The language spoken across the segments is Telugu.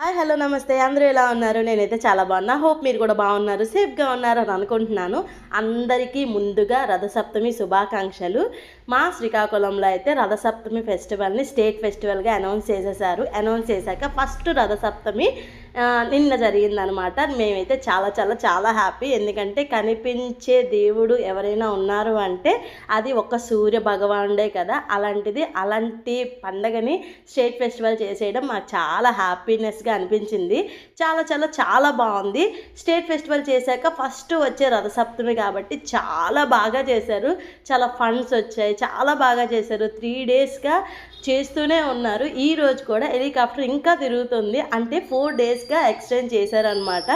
హాయ్ హలో నమస్తే. అందరూ ఎలా ఉన్నారు? నేనైతే చాలా బాగున్నా. హోప్ మీరు కూడా బాగున్నారు సేఫ్గా ఉన్నారు అని అనుకుంటున్నాను. అందరికీ ముందుగా రథసప్తమి శుభాకాంక్షలు. మా శ్రీకాకుళంలో అయితే రథసప్తమి ఫెస్టివల్ని స్టేట్ ఫెస్టివల్గా అనౌన్స్ చేసేసారు అనౌన్స్ చేశాక ఫస్ట్ రథసప్తమి నిన్న జరిగిందనమాట మేమైతే చాలా చాలా చాలా హ్యాపీ ఎందుకంటే కనిపించే దేవుడు ఎవరైనా ఉన్నారు అంటే అది ఒక సూర్య భగవానుడే కదా. అలాంటిది అలాంటి పండగని స్టేట్ ఫెస్టివల్ చేసేయడం మాకు చాలా హ్యాపీనెస్గా అనిపించింది. చాలా చాలా చాలా బాగుంది. స్టేట్ ఫెస్టివల్ చేశాక ఫస్ట్ వచ్చే రథసప్తమి కాబట్టి చాలా బాగా చేశారు. చాలా ఫండ్స్ వచ్చాయి. చాలా బాగా చేశారు. త్రీ డేస్గా చేస్తూనే ఉన్నారు. ఈ రోజు కూడా హెలికాప్టర్ ఇంకా తిరుగుతుంది. అంటే ఫోర్ డేస్గా ఎక్స్టెండ్ చేశారనమాట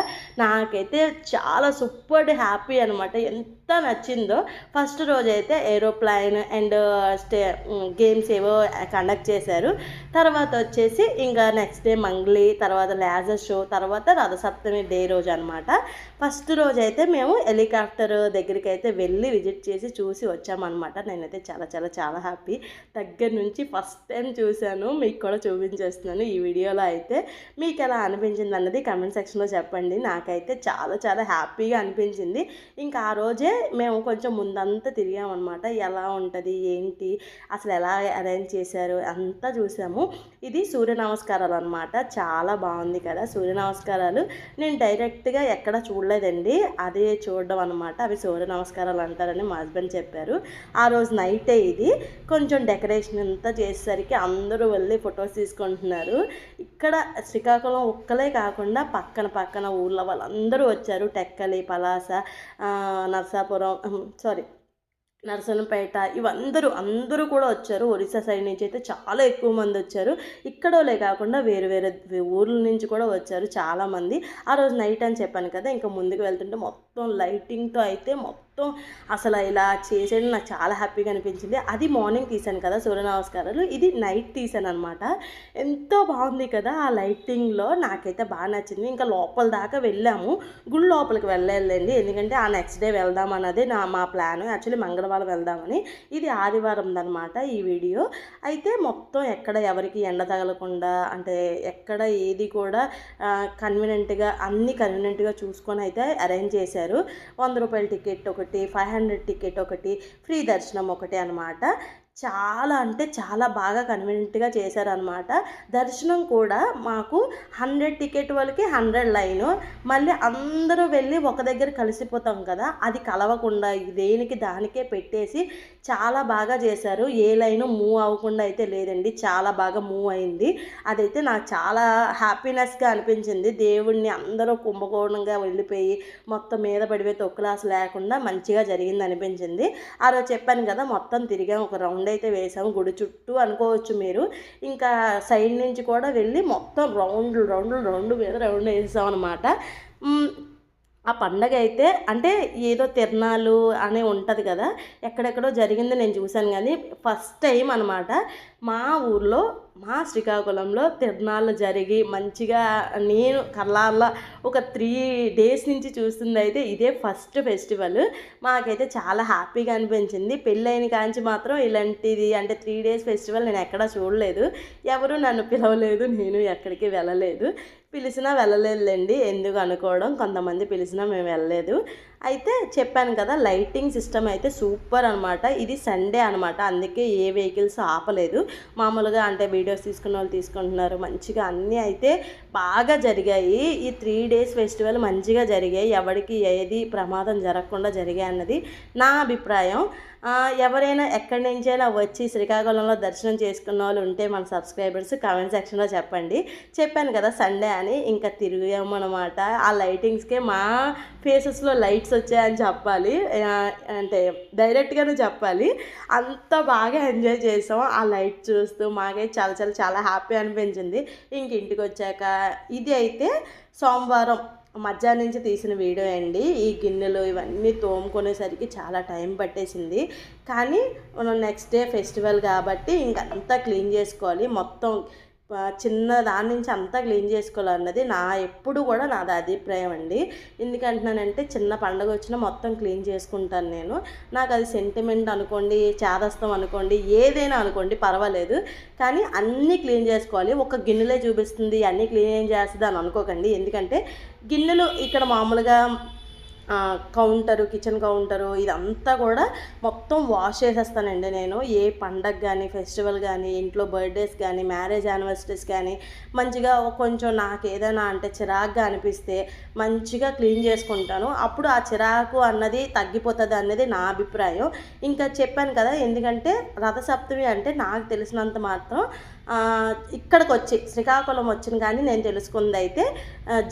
నాకైతే చాలా సూపర్ హ్యాపీ అనమాట ఎంత నచ్చిందో ఫస్ట్ రోజు అయితే ఏరోప్లైన్ అండ్ స్టే గేమ్స్ ఏవో కండక్ట్ చేశారు. తర్వాత వచ్చేసి ఇంకా నెక్స్ట్ డే మంగ్లీ తర్వాత లేజర్ షో తర్వాత రథసప్తమి డే రోజు అనమాట ఫస్ట్ రోజు అయితే మేము హెలికాప్టర్ దగ్గరికి అయితే వెళ్ళి విజిట్ చేసి చూసి వచ్చామన్నమాట. నేనైతే చాలా చాలా చాలా హ్యాపీ. దగ్గర నుంచి ఫస్ట్ టైం చూశాను. మీకు కూడా చూపించేస్తున్నాను ఈ వీడియోలో అయితే. మీకు ఎలా అనిపించింది అన్నది కమెంట్ సెక్షన్లో చెప్పండి. నాకైతే చాలా చాలా హ్యాపీగా అనిపించింది. ఇంకా ఆ రోజే మేము కొంచెం ముందంతా తిరిగామన్నమాట. ఎలా ఉంటుంది? ఏంటి? అసలు ఎలా అరేంజ్ చేశారు? అంతా చూసాము. ఇది సూర్య నమస్కారాలు అనమాట చాలా బాగుంది కదా సూర్య నమస్కారాలు. నేను డైరెక్ట్గా ఎక్కడ చూడలేదండి. అదే చూడడం అనమాట అవి సూర్య నమస్కారాలు అంటారని మా హస్బెండ్ చెప్పారు. ఆ రోజు నైటే ఇది. కొంచెం డెకరేషన్ అంతా చేసేసరికి అందరూ వెళ్ళి ఫొటోస్ తీసుకుంటున్నారు. ఇక్కడ శ్రీకాకుళం ఒక్కలే కాకుండా పక్కన పక్కన ఊళ్ళో వాళ్ళందరూ వచ్చారు. టెక్కలి పలాస నర్సా నరసాపురం సారీ నరసనపేట ఇవందరూ అందరూ కూడా వచ్చారు. ఒరిస్సా సైడ్ నుంచి అయితే చాలా ఎక్కువ మంది వచ్చారు. ఇక్కడోలే కాకుండా వేరు వేరే ఊర్ల నుంచి కూడా వచ్చారు చాలామంది ఆ రోజు నైట్ అని చెప్పాను కదా ఇంకా ముందుకు వెళ్తుంటే మొత్తం లైటింగ్తో అయితే మొత్తం మొత్తం అసలు ఇలా చేసేది నాకు చాలా హ్యాపీగా అనిపించింది. అది మార్నింగ్ తీసాను కదా సూర్య నమస్కారాలు. ఇది నైట్ తీసాను అనమాట ఎంతో బాగుంది కదా ఆ లైటింగ్లో. నాకైతే బాగా నచ్చింది. ఇంకా లోపల దాకా వెళ్ళాము. గుడి లోపలికి వెళ్ళలేదండి. ఎందుకంటే ఆ నెక్స్ట్ డే వెళ్దాం అన్నది నా మా ప్లాన్. యాక్చువల్లీ మంగళవారం వెళ్దామని. ఇది ఆదివారం అనమాట ఈ వీడియో. అయితే మొత్తం ఎక్కడ ఎవరికి ఎండ తగలకుండా అంటే ఎక్కడ ఏది కూడా కన్వీనెంట్గా అన్ని కన్వీనెంట్గా చూసుకొని అయితే అరేంజ్ చేశారు. వంద రూపాయల టికెట్ ఒకటి ఒకటి ఫైవ్ హండ్రెడ్ టికెట్ ఒకటి ఫ్రీ దర్శనం ఒకటి అనమాట చాలా అంటే చాలా బాగా కన్వీనియంట్గా చేశారనమాట దర్శనం కూడా మాకు హండ్రెడ్ టికెట్ వాళ్ళకి హండ్రెడ్ లైను. మళ్ళీ అందరూ వెళ్ళి ఒక దగ్గర కలిసిపోతాం కదా అది కలవకుండా దేనికి దానికే పెట్టేసి చాలా బాగా చేశారు. ఏ లైను మూవ్ అవ్వకుండా అయితే లేదండి చాలా బాగా మూవ్ అయింది. అదైతే నాకు చాలా హ్యాపీనెస్గా అనిపించింది. దేవుణ్ణి అందరూ కుంభకోణంగా వెళ్ళిపోయి మొత్తం మీద పడిపోయి తొక్కులాస లేకుండా మంచిగా జరిగింది అనిపించింది. ఆ రోజు చెప్పాను కదా మొత్తం తిరిగాం ఒక రౌండ్ అయితే వేసాము గుడి చుట్టూ అనుకోవచ్చు మీరు. ఇంకా సైడ్ నుంచి కూడా వెళ్ళి మొత్తం రౌండ్ రౌండ్ రౌండ్ మీద రౌండ్ వేసాం అనమాట ఆ పండగ అయితే అంటే ఏదో తిరణాలు అనే ఉంటుంది కదా ఎక్కడెక్కడో జరిగింది నేను చూశాను కానీ ఫస్ట్ టైం అనమాట మా ఊర్లో మా శ్రీకాకుళంలో తిరణాలు జరిగి మంచిగా నేను కళ్ళార్లో ఒక త్రీ డేస్ నుంచి చూస్తుంది అయితే ఇదే ఫస్ట్ ఫెస్టివల్ మాకైతే చాలా హ్యాపీగా అనిపించింది. పెళ్ళైన కాంచి మాత్రం ఇలాంటిది అంటే త్రీ డేస్ ఫెస్టివల్ నేను ఎక్కడా చూడలేదు. ఎవరు నన్ను పిలవలేదు నేను ఎక్కడికి వెళ్ళలేదు. పిలిచినా వెళ్ళలేదులేండి ఎందుకు అనుకోవడం కొంతమంది పిలిచినా మేము వెళ్ళలేదు. అయితే చెప్పాను కదా లైటింగ్ సిస్టమ్ అయితే సూపర్ అనమాట ఇది సండే అనమాట అందుకే ఏ వెహికల్స్ ఆపలేదు. మామూలుగా అంటే వీడియోస్ తీసుకున్న వాళ్ళు తీసుకుంటున్నారు. మంచిగా అన్నీ అయితే బాగా జరిగాయి. ఈ త్రీ డేస్ ఫెస్టివల్ మంచిగా జరిగాయి. ఎవరికి ఏది ప్రమాదం జరగకుండా జరిగాయి అన్నది నా అభిప్రాయం. ఎవరైనా ఎక్కడి నుంచైనా వచ్చి శ్రీకాకుళంలో దర్శనం చేసుకున్న వాళ్ళు ఉంటే మన సబ్స్క్రైబర్స్ కామెంట్ సెక్షన్లో చెప్పండి. చెప్పాను కదా సండే అని ఇంకా తిరిగాము అనమాట ఆ లైటింగ్స్కే మా ఫేసెస్లో లైట్స్ వచ్చాయని చెప్పాలి. అంటే డైరెక్ట్గానే చెప్పాలి. అంత బాగా ఎంజాయ్ చేసాం. ఆ లైట్ చూస్తూ మాకే చాలా చాలా చాలా హ్యాపీ అనిపించింది. ఇంక ఇంటికి వచ్చాక ఇది అయితే సోమవారం. మధ్యాహ్నం నుంచి తీసిన వీడియో అండి. ఈ గిన్నెలు ఇవన్నీ తోముకునేసరికి చాలా టైం పట్టేసింది. కానీ మనం నెక్స్ట్ డే ఫెస్టివల్ కాబట్టి ఇంకంతా క్లీన్ చేసుకోవాలి. మొత్తం చిన్న దాని నుంచి అంతా క్లీన్ చేసుకోవాలన్నది నా ఎప్పుడు కూడా నాది అభిప్రాయం అండి. ఎందుకంటున్నానంటే చిన్న పండగ వచ్చినా మొత్తం క్లీన్ చేసుకుంటాను నేను. నాకు అది సెంటిమెంట్ అనుకోండి చేదస్తం అనుకోండి ఏదైనా అనుకోండి పర్వాలేదు. కానీ అన్నీ క్లీన్ చేసుకోవాలి. ఒక గిన్నెలే చూపిస్తుంది అన్నీ క్లీన్ చేస్తుంది అని అనుకోకండి. ఎందుకంటే గిన్నెలు ఇక్కడ మామూలుగా కౌంటరు కిచెన్ కౌంటరు ఇదంతా కూడా మొత్తం వాష్ చేసేస్తానండి నేను. ఏ పండగ కానీ ఫెస్టివల్ కానీ ఇంట్లో బర్త్డేస్ కానీ మ్యారేజ్ యానివర్సరీస్ కానీ మంచిగా కొంచెం నాకు ఏదైనా అంటే చిరాకుగా అనిపిస్తే మంచిగా క్లీన్ చేసుకుంటాను. అప్పుడు ఆ చిరాకు అన్నది తగ్గిపోతుంది అన్నది నా అభిప్రాయం. ఇంకా చెప్పాను కదా ఎందుకంటే రథసప్తమి అంటే నాకు తెలిసినంత మాత్రం ఇక్కడికి వచ్చి శ్రీకాకుళం వచ్చిన కానీ నేను తెలుసుకుంది అయితే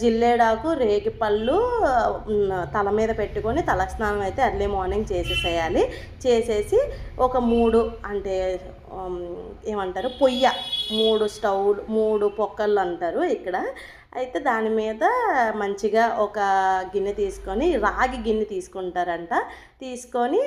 జిల్లేడాకు రేగిపళ్ళు పళ్ళు తల మీద పెట్టుకొని తలస్నానం అయితే ఎర్లీ మార్నింగ్ చేసేసేయాలి. చేసేసి ఒక మూడు అంటే ఏమంటారు పొయ్య మూడు స్టవ్లు మూడు పొక్కలు అంటారు ఇక్కడ. అయితే దాని మీద మంచిగా ఒక గిన్నె తీసుకొని రాగి గిన్నె తీసుకుంటారంట. తీసుకొని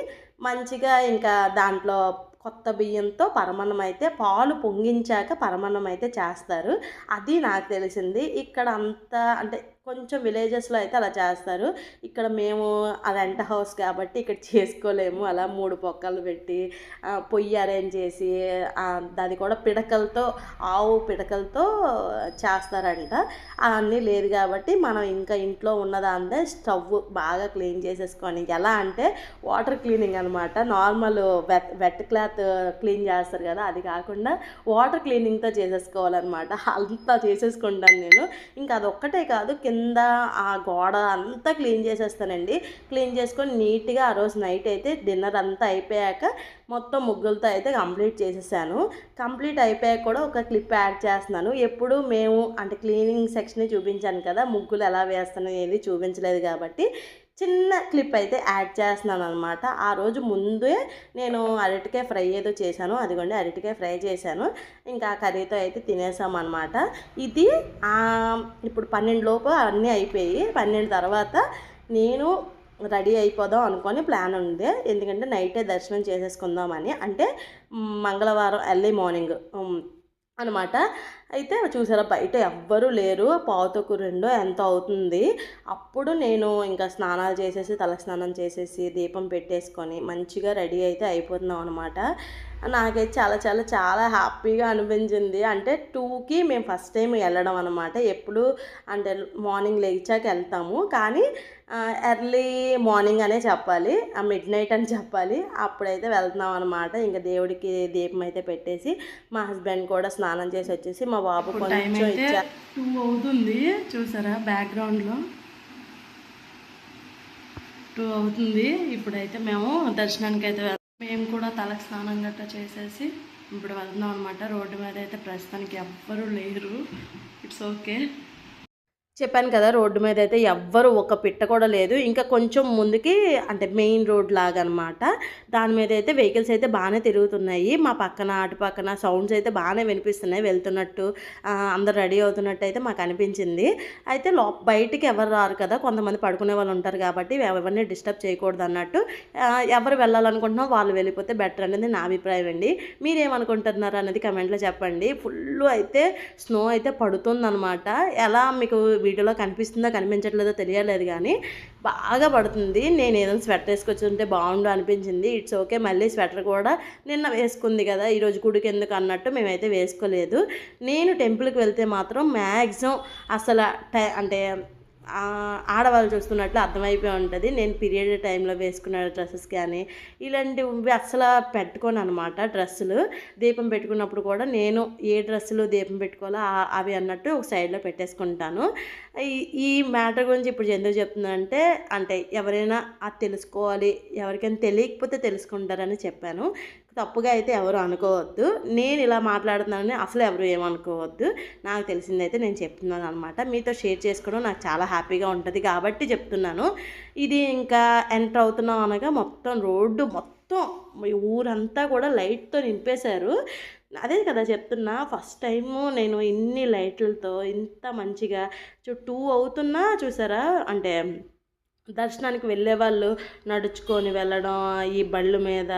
మంచిగా ఇంకా దాంట్లో కొత్త బియ్యంతో పరమాన్నం అయితే పాలు పొంగించాక పరమాన్నం అయితే చేస్తారు. అది నాకు తెలిసింది. ఇక్కడ అంతా అంటే కొంచెం విలేజెస్లో అయితే అలా చేస్తారు. ఇక్కడ మేము ఆ రెంట్ హౌస్ కాబట్టి ఇక్కడ చేసుకోలేము. అలా మూడు పొక్కలు పెట్టి పొయ్యి అరేంజ్ చేసి ఆ, అది కూడా పిడకలతో ఆవు పిడకలతో చేస్తారంట. అవన్నీ లేదు కాబట్టి మనం ఇంకా ఇంట్లో ఉన్నదాందే స్టవ్ బాగా క్లీన్ చేసేసుకొని ఎలా అంటే వాటర్ క్లీనింగ్ అనమాట normal wet wet cloth clean చేస్తారు కదా అది కాకుండా వాటర్ క్లీనింగ్తో చేసేసుకోవాలన్నమాట. అంతా చేసేసుకుంటాను నేను. ఇంకా అదొక్కటే కాదు కింద ఆ గోడ అంతా క్లీన్ చేసేస్తానండి. క్లీన్ చేసుకొని నీట్గా ఆ రోజు నైట్ అయితే డిన్నర్ అంతా అయిపోయాక మొత్తం ముగ్గులతో అయితే కంప్లీట్ చేసేసాను. కంప్లీట్ అయిపోయాక కూడా ఒక క్లిప్ యాడ్ చేస్తున్నాను. ఎప్పుడు మేము అంటే క్లీనింగ్ సెక్షన్ చూపించాను కదా ముగ్గులు ఎలా వేస్తాను ఏది చూపించలేదు కాబట్టి చిన్న క్లిప్ అయితే యాడ్ చేస్తున్నాను అనమాట ఆ రోజు ముందే నేను అరటికాయ ఫ్రై ఏదో చేశాను. అదిగోండి అరటికాయ ఫ్రై చేశాను. ఇంకా కర్రీతో అయితే తినేసాం అనమాట ఇది ఇప్పుడు పన్నెండు లోపు అన్నీ అయిపోయి పన్నెండు తర్వాత నేను రెడీ అయిపోదాం అనుకొని ప్లాన్ ఉంది. ఎందుకంటే నైటే దర్శనం చేసేసుకుందామని. అంటే మంగళవారం ఎర్లీ మార్నింగ్. అనమాట. అయితే చూసారా బయట ఎవ్వరూ లేరు. పావుతకు రెండో ఎంత అవుతుంది. అప్పుడు నేను ఇంకా స్నానాలు చేసేసి తల స్నానం చేసేసి దీపం పెట్టేసుకొని మంచిగా రెడీ అయితే అయిపోతున్నాం అనమాట. నాకైతే చాలా చాలా చాలా హ్యాపీగా అనిపించింది. అంటే టూకి మేము ఫస్ట్ టైం వెళ్ళడం అనమాట ఎప్పుడు అంటే మార్నింగ్ లేచాక వెళ్తాము. కానీ ఎర్లీ మార్నింగ్ అనే చెప్పాలి. ఆ మిడ్ నైట్ అని చెప్పాలి. అప్పుడైతే వెళ్తున్నాం అనమాట ఇంకా దేవుడికి దీపం అయితే పెట్టేసి మా హస్బెండ్ కూడా స్నానం చేసి వచ్చేసి మా బాబు కొంచెం టూ అవుతుంది. చూసారా బ్యాక్గ్రౌండ్లో? టూ అవుతుంది. ఇప్పుడైతే మేము దర్శనానికి అయితే మేము కూడా తలకు స్నానం గట్ట చేసేసి ఇప్పుడు వెళ్తున్నాం అనమాట రోడ్డు మీద అయితే ప్రస్తుతానికి ఎవ్వరూ లేరు. ఇట్స్ ఓకే చెప్పాను కదా రోడ్డు మీద అయితే ఎవ్వరు ఒక పిట్ట కూడా లేదు. ఇంకా కొంచెం ముందుకి అంటే మెయిన్ రోడ్ లాగా అనమాట దాని మీద అయితే వెహికల్స్ అయితే బాగానే తిరుగుతున్నాయి. మా పక్కన అటు పక్కన సౌండ్స్ అయితే బాగానే వినిపిస్తున్నాయి. వెళ్తున్నట్టు అందరు రెడీ అవుతున్నట్టు అయితే మాకు అనిపించింది. అయితే లో బయటికి ఎవరు రారు కదా కొంతమంది పడుకునే వాళ్ళు ఉంటారు కాబట్టి ఎవరిని డిస్టర్బ్ చేయకూడదు అన్నట్టు. ఎవరు వెళ్ళాలనుకుంటున్నా వాళ్ళు వెళ్ళిపోతే బెటర్ అనేది నా అభిప్రాయం అండి. మీరేమనుకుంటున్నారు అనేది కమెంట్లో చెప్పండి. ఫుల్ అయితే స్నో అయితే పడుతుందన్నమాట. ఎలా మీకు వీడియోలో కనిపిస్తుందో కనిపించట్లేదో తెలియలేదు కానీ బాగా పడుతుంది. నేను ఏదైనా స్వెటర్ వేసుకొచ్చుంటే బాగుండు అనిపించింది. ఇట్స్ ఓకే మళ్ళీ స్వెటర్ కూడా నిన్న వేసుకుంది కదా ఈరోజు గుడికి ఎందుకు అన్నట్టు మేమైతే వేసుకోలేదు. నేను టెంపుల్కి వెళ్తే మాత్రం మ్యాక్సిమం అసలు టై అంటే ఆడవాళ్ళు చూస్తున్నట్లు అర్థమైపోయి ఉంటుంది. నేను పీరియడ్ టైంలో వేసుకున్న డ్రెస్సెస్ కానీ ఇలాంటివి అసలు పెట్టుకోను అనమాట డ్రెస్సులు. దీపం పెట్టుకున్నప్పుడు కూడా నేను ఏ డ్రెస్సులు దీపం పెట్టుకోవాలో అవి అన్నట్టు ఒక సైడ్లో పెట్టేసుకుంటాను. ఈ ఈ మ్యాటర్ గురించి ఇప్పుడు ఎందుకు చెప్తున్నానంటే అంటే ఎవరైనా అది తెలుసుకోవాలి ఎవరికైనా తెలియకపోతే తెలుసుకుంటారని చెప్పాను. తప్పుగా అయితే ఎవరు అనుకోవద్దు. నేను ఇలా మాట్లాడుతున్నానని అసలు ఎవరు ఏమనుకోవద్దు. నాకు తెలిసిందైతే నేను చెప్తున్నాను అనమాట మీతో షేర్ చేసుకోవడం నాకు చాలా హ్యాపీగా ఉంటుంది కాబట్టి చెప్తున్నాను. ఇది ఇంకా ఎంటర్ అవుతున్నాం అనగా మొత్తం రోడ్డు మొత్తం ఊరంతా కూడా లైట్తో నింపేశారు. అదే కదా చెప్తున్నా ఫస్ట్ టైము నేను ఇన్ని లైట్లతో ఇంత మంచిగా టూ అవుతున్నా చూసారా? అంటే దర్శనానికి వెళ్ళే వాళ్ళు నడుచుకొని వెళ్ళడం ఈ బళ్ళు మీద.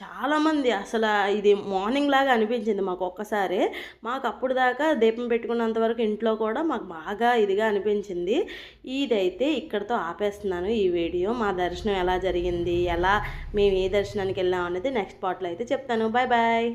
చాలామంది అసలు ఇది మార్నింగ్ లాగా అనిపించింది మాకు ఒక్కసారి. మాకు అప్పుడు దాకా దీపం పెట్టుకున్నంత వరకు ఇంట్లో కూడా మాకు బాగా ఇదిగా అనిపించింది. ఇదైతే ఇక్కడతో ఆపేస్తున్నాను ఈ వీడియో. మా దర్శనం ఎలా జరిగింది? ఎలా మేము ఏ దర్శనానికి వెళ్ళాం అనేది నెక్స్ట్ పార్ట్లో అయితే చెప్తాను. Bye bye